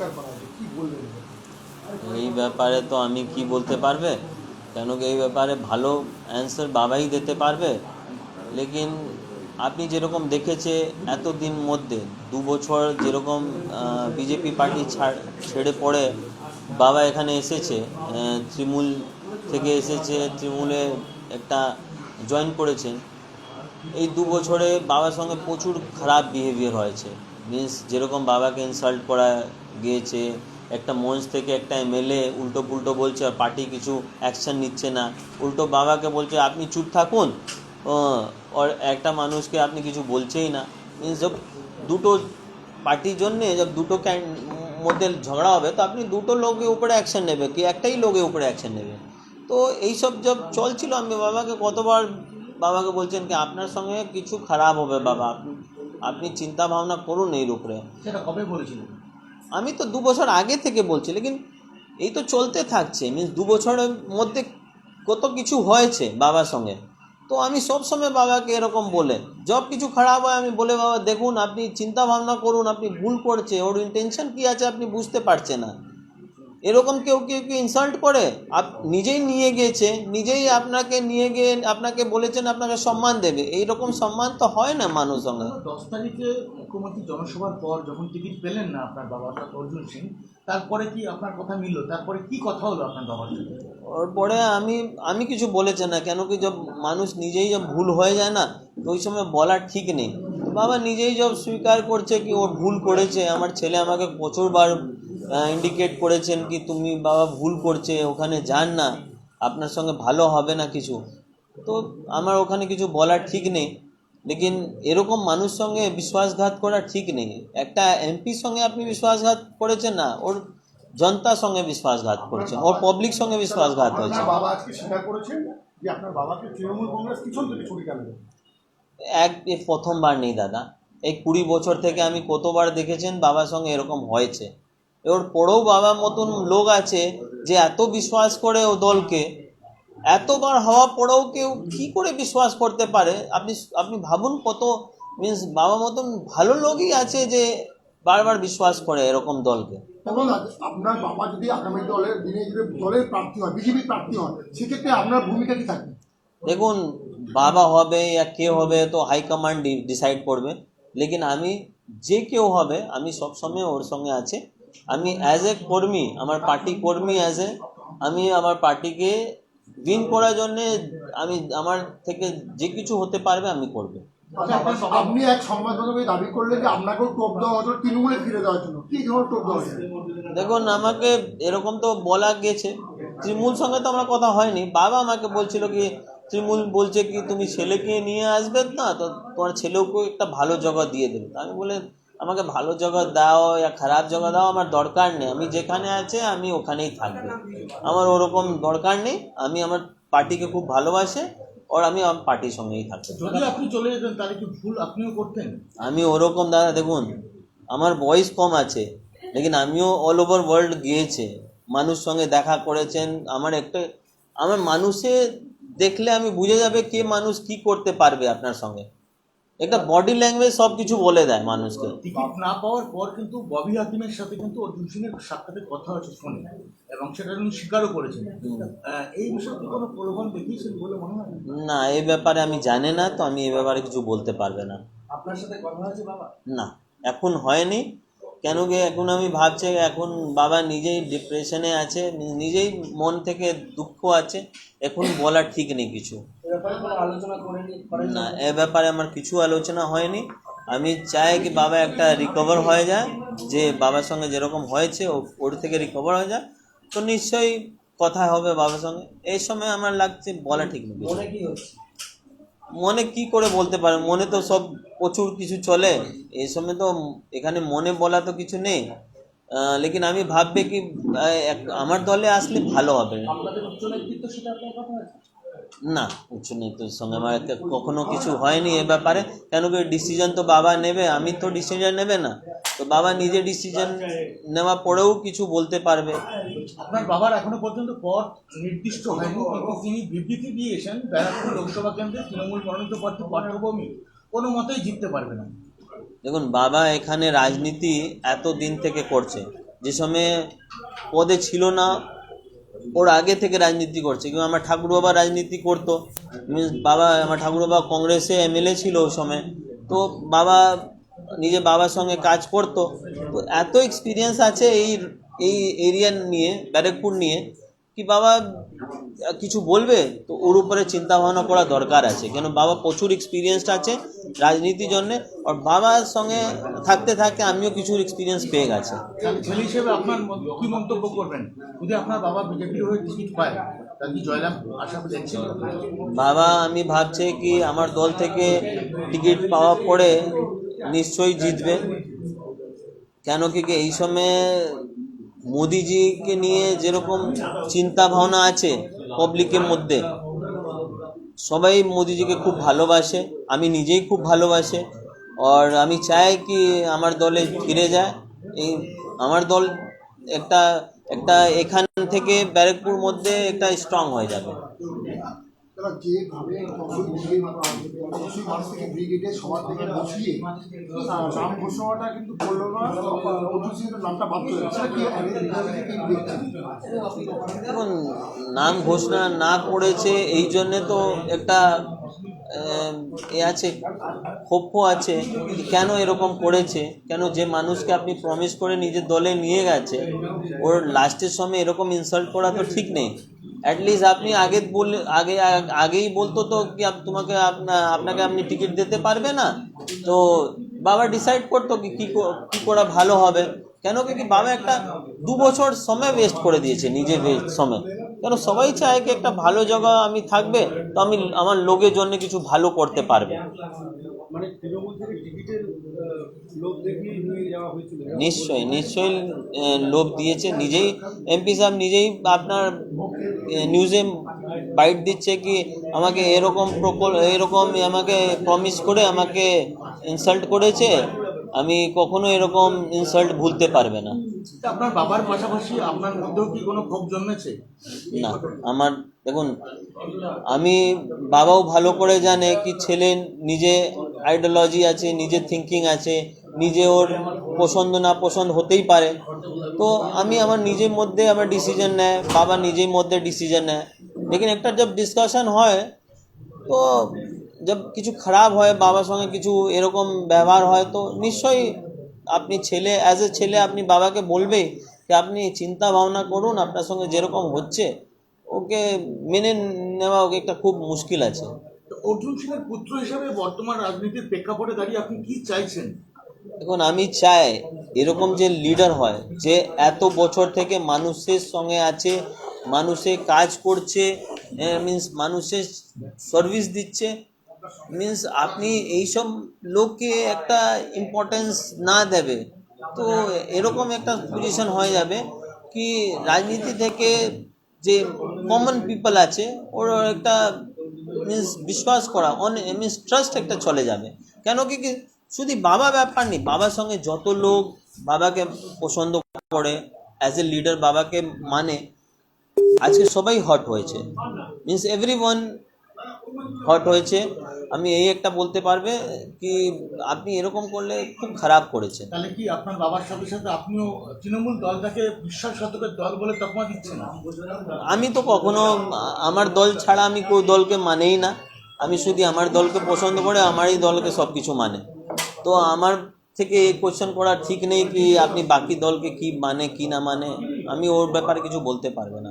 বহিষ্কার করা কি বলবেন এই ব্যাপারে তো আমি কি বলতে পারবে? কেন কি এই ব্যাপারে ভালো অ্যান্সার বাবাই দিতে পারবে? লেকিন আপনি যেরকম দেখেছে এতদিন মধ্যে, দু বছর যেরকম বিজেপি পার্টি ছেড়ে পড়ে, বাবা এখানে এসেছে তৃণমূল থেকে এসেছে তৃণমূলে একটা জয়েন করেছেন। এই দু বছরে বাবার সঙ্গে প্রচুর খারাপ বিহেভিয়ার হয়েছে। মিন্স যেরকম বাবাকে ইনসাল্ট করা গিয়েছে, একটা মঞ্চ থেকে একটা এমএলএ উল্টো পুল্টো বলছে আর পার্টি কিছু অ্যাকশন নিচ্ছে না। উল্টো বাবাকে বলছে, আপনি চুপ থাকুন। আর একটা মানুষকে আপনি কিছু বলছেই না। মিন্স দুটো পার্টির জন্যে যখন দুটো মধ্যে ঝগড়া হবে, তো আপনি দুটো লোকের উপরে অ্যাকশন নেবে, কি একটাই লোকের উপরে অ্যাকশন নেবে। তো এইসব যব চলছিল, আমি বাবাকে কতবার বাবাকে বলছেন কি, আপনার সঙ্গে কিছু খারাপ হবে বাবা, আপনি চিন্তা ভাবনা করুন এর উপরে সেটা কবে বলেছিলেন? আমি তো দু বছর আগে থেকে বলছি, লেকিন এই তো চলতে থাকছে মিন্স দু বছরের মধ্যে কত কিছু হয়েছে বাবার সঙ্গে। তো আমি সবসময় বাবাকে এরকম বলে জব কিছু খারাপ হয় আমি বলে, বাবা, দেখুন, আপনি চিন্তা ভাবনা করুন, আপনি ভুল করছে, ওর ইন্টেনশন কী আছে আপনি বুঝতে পারছে না। এরকম কেউ কেউ কেউ ইনসাল্ট করে? আপ নিজেই নিয়ে গিয়েছে নিজেই আপনাকে নিয়ে গিয়ে আপনাকে বলেছেন আপনাকে সম্মান দেবে। এইরকম সম্মান তো হয় না মানুষ দশ তারিখে মুখ্যমন্ত্রী জনসভার পর যখন টিকিট পেলেন না আপনার বাবা অর্জুন সিং তারপরে কি আপনার কথা মিলল? তারপরে কি কথা হলো আপনার বাবার সাথে? ওর পরে আমি আমি কিছু বলেছে না কেন কি যব মানুষ নিজেই যব ভুল হয়ে যায় না? ওই সময় বলার ঠিক নেই। বাবা নিজেই যব স্বীকার করছে কি ও ভুল করেছে আমার ছেলে আমাকে প্রচুরবার ইন্ডিকেট করেছেন কি তুমি বাবা ভুল করছে ওখানে যান না আপনার সঙ্গে ভালো হবে না কিছু। তো আমার ওখানে কিছু বলার ঠিক নেই। লেকিন এরকম মানুষ সঙ্গে বিশ্বাসঘাত করা ঠিক নেই। একটা এমপির সঙ্গে আপনি বিশ্বাসঘাত করেছেন না ওর জনতার সঙ্গে বিশ্বাসঘাত করেছেন ওর পাবলিক সঙ্গে বিশ্বাসঘাত হয়েছে। বাবা আজকে স্বীকার করেছেন যে আপনার বাবাকে তৃণমূল কংগ্রেস পিছন থেকে ছুরি কেন এক প্রথমবার নেই দাদা। এই কুড়ি বছর থেকে আমি কতবার দেখেছেন বাবার সঙ্গে এরকম হয়েছে। ওর পরেও বাবার মতন লোক আছে যে এত বিশ্বাস করে ও দলকে। এতবার হওয়া পরেও কেউ কি করে বিশ্বাস করতে পারে? আপনি আপনি ভাবুন কত মিন্স বাবা মতন ভালো লোকই আছে যে বারবার বিশ্বাস করে এরকম দলকে। আপনার বাবা যদি আগামী দলের দিনে দলের প্রার্থী হয় প্রার্থী হয় সেক্ষেত্রে আপনার ভূমিকা কি থাকবে? দেখুন বাবা হবে या কে হবে তো হাইকমান্ড ডিসাইড করবে। লেকিন আমি যে কেউ হবে আমি সবসময় ওর সঙ্গে আছে। আমি অ্যাজ এ কর্মী আমার পার্টি কর্মী অ্যাজ এ আমি আমার পার্টিকে উইন করার জন্যে আমি আমার থেকে যে কিছু হতে পারবে আমি করব। আচ্ছা, আপনি- আপনি এক সংবাদমাধ্যমে দাবি করলেন যে আপনাকেও টোপ দেওয়া হতো তৃণমূলে ফিরে দেওয়ার জন্য। কি ধরনের টোপ দেওয়া দেখুন আমাকে এরকম তো বলা গেছে। তৃণমূল সঙ্গে তো আমার কথা হয়নি। বাবা আমাকে বলছিল কি তৃণমূল বলছে কি তুমি ছেলেকে নিয়ে আসবে না তো তোমার ছেলেকেও একটা ভালো জায়গা দিয়ে দেবে। আমি বলে আমাকে ভালো জায়গা দাও ইয়া খারাপ জায়গা দাও আমার দরকার নেই। আমি যেখানে আছে আমি ওখানেই থাকব। আমার ওরকম দরকার নেই। আমি আমার পার্টিকে খুব ভালোবাসে আর আমি আমার পার্টির সঙ্গেই থাকব যদি আপনি চলে যেতেন তাহলে কি ভুল আপনিও করতেন? আমি ওরকম দাদা দেখুন আমার বয়স কম আছে লেকিন আমিও অল ওভার ওয়ার্ল্ড গিয়েছে। মানুষ সঙ্গে দেখা করেছেন আমার একটা আমার মানুষে দেখলে আমি বুঝে যাবে কে মানুষ কি করতে পারবে আপনার সঙ্গে। একটা বডি ল্যাঙ্গুয়েজ সব কিছু বলে দেয় মানুষকে। টিকিট না পাওয়ার পর কিন্তু ববি হাকিমের সাথে কিন্তু অর্জুন সিং এর সাক্ষাতের কথা হচ্ছে শুনে। এবং সেটা উনি স্বীকারও করেছেন। এই বিষয়ে কোনো প্রলোভন দেখিয়েছেন বলে মনে হয়? না এই ব্যাপারে আমি জানি না তো আমি এই ব্যাপারে কিছু বলতে পারবে না। আপনার সাথে কথা হয়েছে বাবা? না এখন হয়নি। কেন কি এখন আমি ভাবছি এখন বাবা নিজেই ডিপ্রেশনে আছে নিজেই মন থেকে দুঃখ আছে এখন বলা ঠিক নেই কিছু। না এ ব্যাপারে আমার কিছু আলোচনা হয়নি। আমি চাই কি বাবা একটা রিকভার হয়ে যায় যে বাবার সঙ্গে যেরকম হয়েছে ওর থেকে রিকভার হয়ে যায়। তো নিশ্চয়ই কথা হবে বাবার সঙ্গে। এই সময় আমার লাগছে বলা ঠিক হচ্ছে? মনে কি করে বলতে পারে? মনে তো সব প্রচুর কিছু চলে। এই সময় তো এখানে মনে বলা তো কিছু নেই। লেকিন আমি ভাববে কি আমার দলে আসলে ভালো হবে। না উচ্চ নেতৃত্বের সঙ্গে আমার কখনো কিছু হয়নি এ ব্যাপারে। কেন কি ডিসিশন তো বাবা নেবে আমি তো ডিসিশন নেবে না। তো বাবা নিজে ডিসিশন নেওয়া পরেও কিছু বলতে পারবে। আপনার বাবার এখনও পর্যন্ত পথ নির্দিষ্ট হয়নি কিন্তু তিনি বিবৃতি দিয়েছেন ব্যারাকপুর লোকসভা কেন্দ্রে তৃণমূল মনোনীত প্রার্থী পাঠ্যভূমি কোনো মতেই জিততে পারবে না। দেখুন বাবা এখানে রাজনীতি এত দিন থেকে করছে যে সময়ে পদে ছিল না ওর আগে থেকে রাজনীতি করছে। কিন্তু আমার ঠাকুর বাবা রাজনীতি করতো। বাবা, আমার ঠাকুর বাবা কংগ্রেসে এমএলএ ছিল ওই সময়। তো বাবা নিজে বাবার সঙ্গে কাজ করতো। তো এত এক্সপিরিয়েন্স আছে এই এই এরিয়া নিয়ে, ব্যারেকপুর নিয়ে। কি বাবা কিছু বলবে? তো ওর উপরে চিন্তা ভাবনা করা দরকার আছে। কেন বাবা প্রচুর এক্সপিরিয়েন্স আছে রাজনীতির জন্যে আর বাবার সঙ্গে থাকতে থাকতে আমিও কিছু এক্সপিরিয়েন্স পেয়ে গেছে। হিসেবে আপনার কি মন্তব্য করবেন? যদি আপনার বাবা বিজেপির হয়ে টিকিট পায় বাবা আমি ভাবছি কি আমার দল থেকে টিকিট পাওয়া পরে নিশ্চয়ই জিতবে। কেন কি কি এই সময়ে মোদিজিকে নিয়ে যেরকম চিন্তা ভাবনা আছে পাবলিকের মধ্যে, সবাই মোদিজিকে খুব ভালোবাসে, আমি নিজেই খুব ভালোবাসে। আর আমি চাই কি আমার দলে ফিরে যায়। এই আমার দল একটা একটা এখান থেকে ব্যারেকপুর মধ্যে একটা স্ট্রং হয়ে যাবে। তারা যেভাবে মানুষ থেকে ব্রিগেডে, সবার থেকে বসিয়ে নাম ঘোষণাটা কিন্তু করল না নামটা বাদ দেখুন নাম ঘোষণা না করেছে, এই জন্যে তো একটা, এ আছে ক্ষোভ আছে কেন এরকম করেছে, কেন যে মানুষকে আপনি প্রমিস করে নিজের দলে নিয়ে গেছে, ওর লাস্টের সময় এরকম ইনসাল্ট করা তো ঠিক নেই। অ্যাটলিস্ট আপনি আগে বললে, আগে, আগেই বলতো তো কি তোমাকে আপনাকে আপনি টিকিট দিতে পারবে না? তো বাবা ডিসাইড করতো কি, কী করা ভালো হবে। কেন কি বাবা একটা দু বছর সময় ওয়েস্ট করে দিয়েছে নিজের সময়। কেন সবাই চায় কি একটা ভালো জায়গা আমি থাকবে, তো আমি, আমার লোকের জন্য কিছু ভালো করতে পারবে। মানে তৃণমূল থেকে টিকিটের লোভ দেখিয়ে নিয়ে যাওয়া হয়েছিল। নিশ্চয়ই নিশ্চয়ই লোভ দিয়েছে। নিজেই এমপি সাহেব নিজেই আপনার নিউজে বাইট দিচ্ছে কি আমাকে এরকম প্রকল এরকম আমাকে প্রমিস করে আমাকে ইনসাল্ট করেছে? আমি কখনো এরকম ইনসাল্ট ভুলতে পারবে না। আপনার বাবার পাশাপাশি আপনার মধ্যেও কি কোনো ক্ষোভ জন্মেছে? না আমার দেখুন আমি বাবাও ভালো করে জানে কি ছেলে নিজে আইডিওলজি আছে নিজের থিঙ্কিং আছে, নিজে ওর পছন্দ না পছন্দ হতেই পারে। তো আমি আমার নিজের মধ্যে আমার ডিসিশন নেয়, বাবা নিজের মধ্যে ডিসিশন নেয়। লেকিন একটা জব ডিসকাশন হয়, তো জব কিছু খারাপ হয়, বাবার সঙ্গে কিছু এরকম ব্যবহার হয়, তো নিশ্চয়ই আপনি ছেলে অ্যাজ এ ছেলে আপনি বাবাকে বলবেই যে আপনি চিন্তা ভাবনা করুন, আপনার সঙ্গে যেরকম হচ্ছে, ওকে মেনে নেওয়া ওকে একটা খুব মুশকিল আছে। অর্জুন সিংয়ের পুত্র হিসেবে বর্তমান রাজনীতির প্রেক্ষাপটে দাঁড়িয়ে আপনি কি চাইছেন? এখন আমি চাই এরকম যে লিডার হয়, যে এত বছর থেকে মানুষের সঙ্গে আছে, মানুষে কাজ করছে মিন্স মানুষের সার্ভিস দিচ্ছে। মিন্স আপনি এইসব লোককে একটা ইম্পর্টেন্স না দেবে, তো এরকম একটা পজিশন হয়ে যাবে কি রাজনীতি থেকে যে কমন পিপল আছে, ওর একটা মিন্স বিশ্বাস করা, অন মিন্স ট্রাস্ট একটা চলে যাবে। কেন কি শুধু বাবা ব্যাপার নেই, বাবার সঙ্গে যত লোক বাবাকে পছন্দ করে অ্যাজ এ লিডার বাবাকে মানে আজকে সবাই হট হয়েছে। মিন্স এভরি ওয়ান হট হয়েছে। আমি এই একটা বলতে পারবে কি আপনি এরকম করলে খুব খারাপ করেছেন। তাহলে কি আপনার বাবার সাথে সাথে আপনিও তৃণমূল দলটাকে বিশ্বাসঘাতকের দল বলে তকমা দিচ্ছেন? আমি তো কখনো আমার দল ছাড়া আমি কেউ দলকে মানেই না। আমি শুধু আমার দলকে পছন্দ করে আমারই দলকে সব কিছু মানে। তো আমার থেকে এই কোয়েশ্চেন করা ঠিক নেই কি আপনি বাকি দলকে কি মানে কি না মানে। আমি ওর ব্যাপারে কিছু বলতে পারব না।